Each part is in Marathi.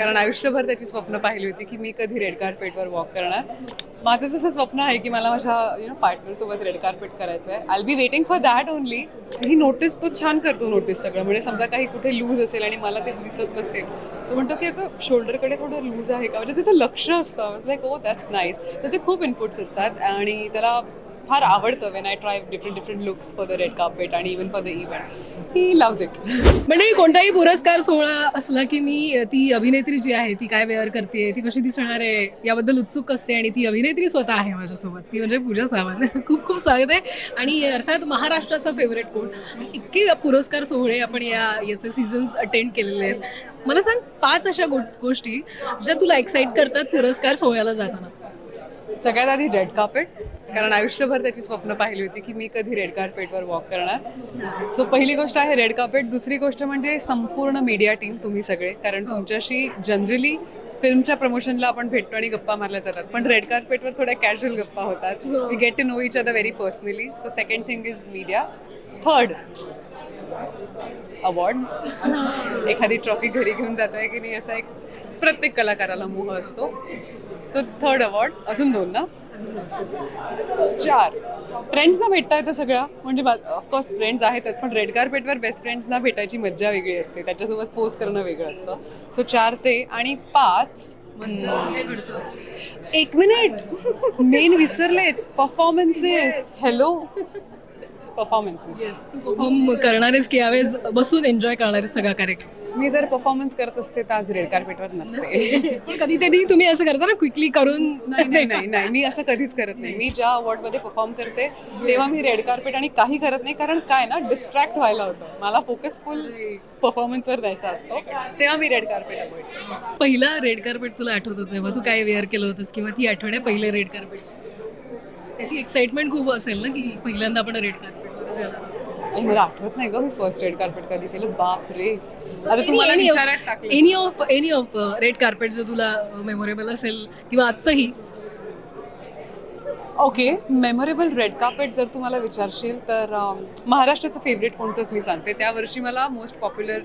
कारण आयुष्यभर त्याची स्वप्न पाहिली होती की मी कधी रेड कार्पेटवर वॉक करणार. माझं जसं स्वप्न आहे की मला माझ्या यु नो पार्टनरसोबत रेड कार्पेट करायचं आहे I be waiting for that only he notice तो छान करतो नोटीस सगळं. म्हणजे समजा काही कुठे लूज असेल आणि मला ते दिसत नसेल तो म्हणतो की अगं शोल्डरकडे थोडं लूज आहे का? म्हणजे त्याचं लक्ष असतं. लाईक ओ दॅट्स नाईस त्याचे खूप इनपुट्स असतात आणि त्याला फार आवडतं when I try different different looks for the red carpet आणि even for the event he loves it म्हणजे कोणताही पुरस्कार सोहळा असला की मी ती अभिनेत्री जी आहे ती काय वेअर करते ती कशी दिसणार आहे याबद्दल उत्सुक असते आणि ती अभिनेत्री स्वतः आहे माझ्यासोबत. ती म्हणजे पूजा सावंत. खूप खूप स्वागत आहे. आणि अर्थात महाराष्ट्राचा फेवरेट कोण? इतके पुरस्कार सोहळे आपण या याचे सीझन्स अटेंड केलेले आहेत. मला सांग पाच अशा गो गोष्टी ज्या तुला एक्साइट करतात पुरस्कार सोहळ्याला जाताना. सगळ्यात आधी रेड कार्पेट कारण आयुष्यभर त्याची स्वप्न पाहिली होती की मी कधी रेड कार्पेटवर वॉक करणार. सो पहिली गोष्ट आहे रेड कार्पेट दुसरी गोष्ट म्हणजे संपूर्ण मीडिया टीम तुम्ही सगळे. कारण तुमच्याशी जनरली फिल्मच्या प्रमोशनला आपण भेटतो आणि गप्पा मारल्या जातात. पण रेड कार्पेटवर थोड्या कॅज्युअल गप्पा होतात. We get to know each other very personally so second thing is media third awards एखादी ट्रॉफी घरी घेऊन जात आहे की नाही असा एक प्रत्येक कलाकाराला मोह असतो. सो थर्ड अवॉर्ड अजून दोन ना. चार. फ्रेंड्सना भेटता येतं सगळं. म्हणजे ऑफकोर्स फ्रेंड्स आहेतच पण रेड कार्पेटवर बेस्ट फ्रेंड्सना भेटायची मज्जा वेगळी असते. त्याच्यासोबत पोज करणं वेगळं असतं. सो चार ते आणि पाच. एक मिनिट मेन विसरलेच. परफॉर्मन्सेस हॅलो परफॉर्मन्सेस परफॉर्म करणारेच की यावेळेस बसून एन्जॉय करणारे सगळा कार्यक्रम. मी जर परफॉर्मन्स करत असते तर आज रेड कार्पेटवर नसते. पण कधीतरी तुम्ही असं करता ना क्विकली करून. नाही नाही नाही नाही. मी असं कधीच करत नाही. मी ज्या अवॉर्डमध्ये परफॉर्म करते तेव्हा मी रेड कार्पेट आणि काही करत नाही. कारण काय ना डिस्ट्रॅक्ट व्हायला होतं. मला फोकसफुल परफॉर्मन्सवर द्यायचा असतो. तेव्हा मी रेड कार्पेट अवॉइड पहिला रेड कार्पेट तुला आठवत होतं तेव्हा? तू काय वेअर केलं होतंस? किंवा ती आठवण आहे पहिले रेड कार्पेट त्याची एक्साइटमेंट खूप असेल ना की पहिल्यांदा आपण रेड कार्पेट आणि मला आठवत नाही ग मी फर्स्ट रेड कार्पेट कधी केलं? बाप रे आता तुम्हाला विचारात टाकलं. Any of any of red carpet जो तुला मेमोरेबल असेल किंवा आजचंही? ओके मेमोरेबल रेड कार्पेट जर तुम्हाला विचारशील तर अं, महाराष्ट्राचं फेवरेट कोणचंच मी सांगते. त्या वर्षी मला मोस्ट पॉप्युलर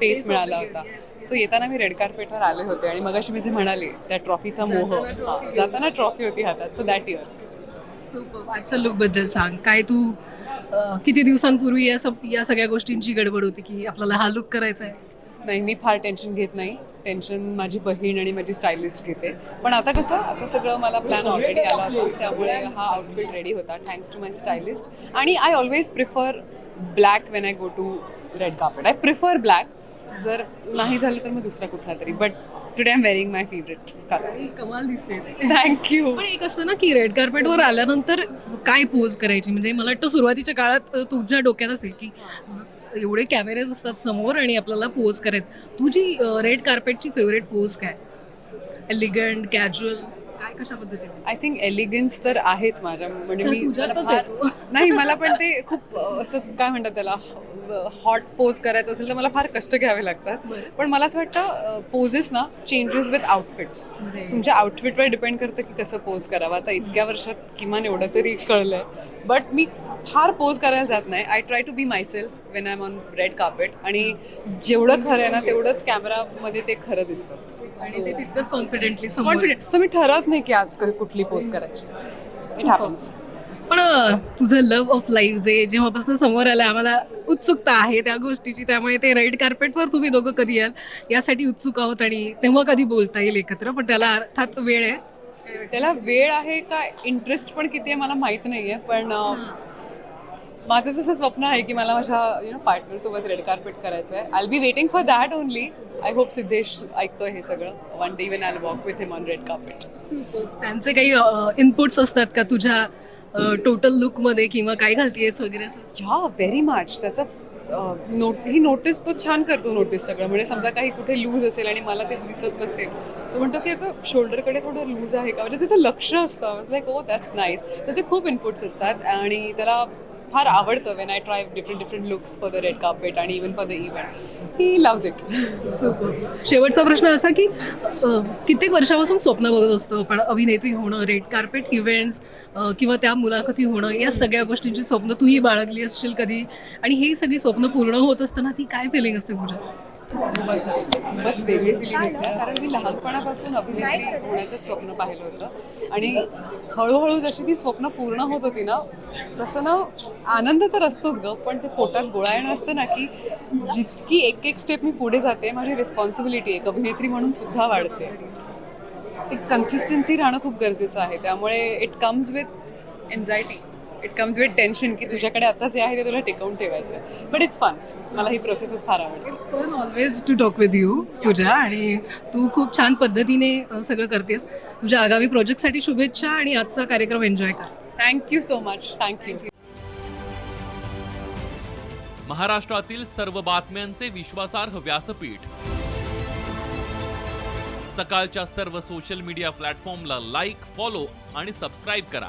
फेस मिळाला होता. सो येताना मी रेड कार्पेटवर आले होते आणि मगाशी मी जे म्हणाले त्या ट्रॉफीचा मोह. जाताना ट्रॉफी होती हातात. सो दॅट इयर सुपर आजच्या लुकबद्दल सांग. काय तू किती दिवसांपूर्वी या सब या सगळ्या गोष्टींची गडबड होती की आपल्याला हा लुक करायचा आहे? नाही मी फार टेन्शन घेत नाही. टेन्शन माझी बहीण आणि माझी स्टायलिस्ट घेते. पण आता कसं आता सगळं मला प्लॅन ऑलरेडी आला होता. त्यामुळे हा आउटफिट रेडी होता थँक्स टू माय स्टायलिस्ट आणि I always prefer black when I go to red carpet I prefer black जर नाही झालं तर मग दुसरा कुठला तरी. But today I am wearing my favourite colour कमाल दिसते थँक्यू पण एक असतं ना की रेड कार्पेटवर आल्यानंतर काय पोज करायची? म्हणजे मला वाटतं सुरुवातीच्या काळात अ, तुझ्या डोक्यात असेल की एवढे कॅमेरेज असतात समोर आणि आपल्याला पोज करायचं. तुझी रेड कार्पेटची फेवरेट पोज काय? एलिगंट कॅज्युअल काय कशा पद्धतीने? आय थिंक एलिगन्स तर आहेच माझ्या. म्हणजे मी तुझ्यातच मला फार- आहे तो. नाही मला पण ते खूप अ, असं काय म्हणतात त्याला हॉट पोज करायचं असेल तर मला फार कष्ट घ्यावे लागतात. पण मला असं वाटतं पोजेस ना चेंजेस विथ आउटफिट्स तुमच्या आउटफिटवर डिपेंड करतं की कसं पोज करावं. आता इतक्या वर्षात किमान एवढं तरी कळलंय. बट मी फार पोज करायला जात नाही. I try to be myself when I am on red carpet आणि जेवढं खरं आहे ना तेवढंच कॅमेरामध्ये ते खरं दिसतं. ते तितकंच कॉन्फिडेंटली कॉन्फिडेंट सो मी ठरवत नाही की आज क- कुठली पोज करायची. इट हॅपन्स पण तुझं लव्ह ऑफ लाईफ जे जेव्हापासून समोर आलं आम्हाला उत्सुकता आहे त्या गोष्टीची. त्यामुळे ते रेड कार्पेटवर तुम्ही दोघं कधी याल यासाठी उत्सुक आहोत आणि तेव्हा कधी बोलता येईल एकत्र. पण त्याला अर्थात वेळ आहे. त्याला वेळ आहे का इंटरेस्ट पण किती आहे मला माहीत नाहीये पण अं, माझं जसं स्वप्न आहे की मला माझ्या यु नो पार्टनर सोबत रेड कार्पेट करायचं आहे. I be waiting for that only I hope Siddhesh ऐकतोय हे सगळं. One day even I walk with him on red carpet त्यांचे काही इनपुट्स असतात का तुझ्या टोटल लुकमध्ये किंवा काय घालतीयस वगैरे असं? या व्हेरी मच त्याचं नोट ही नोटीस तो छान करतो नोटीस सगळं. म्हणजे समजा काही कुठे लूज असेल आणि मला ते दिसत नसेल तो म्हणतो की अगं शोल्डरकडे थोडं लूज आहे का? म्हणजे त्याचं लक्ष असतं. लाईक ओ दॅट्स नाईस त्याचे खूप इनपुट्स असतात आणि त्याला फार आवडतं when I try different different looks for the red carpet आणि even for the event he loves it शेवटचा प्रश्न असा की अ, कित्येक वर्षापासून स्वप्न बघत असतो आपण अभिनेत्री होणं रेड कार्पेट इव्हेंट्स किंवा त्या मुलाखती होणं या सगळ्या गोष्टींची स्वप्न तूही बाळगली असशील कधी? आणि ही सगळी स्वप्न पूर्ण होत असताना ती काय फिलिंग असते तुझ्या खूपच वेगळी फिलिंग असते कारण मी लहानपणापासून अभिनेत्री होण्याचं स्वप्न पाहिलं होतं. आणि हळूहळू जशी ती स्वप्न पूर्ण होत होती ना तसं ना आनंद तर असतोच ग पण ते पोटात गोळा येणं असतं ना की जितकी एक एक स्टेप मी पुढे जाते माझी रिस्पॉन्सिबिलिटी एक अभिनेत्री म्हणून सुद्धा वाढते. ते कन्सिस्टन्सी राहणं खूप गरजेचं आहे. त्यामुळे it comes with anxiety it comes with tension की तुझ्याकडे आता जे आहे ते तुला टिकवून ठेवायचं बट इट्स फन मला ही प्रोसेसच फार आवडते पण always to talk with you Pooja आणि तू खूप छान पद्धतीने सगळं करतेस. तुझ्या आगामी प्रोजेक्टसाठी शुभेच्छा आणि आजचा कार्यक्रम एन्जॉय कर. थँक्यू सो मच थँक्यू महाराष्ट्रातील सर्व बातम्यांचे विश्वासार्ह व्यासपीठ. सकाळच्या सर्व सोशल मीडिया प्लॅटफॉर्मला लाईक फॉलो आणि सबस्क्राईब करा.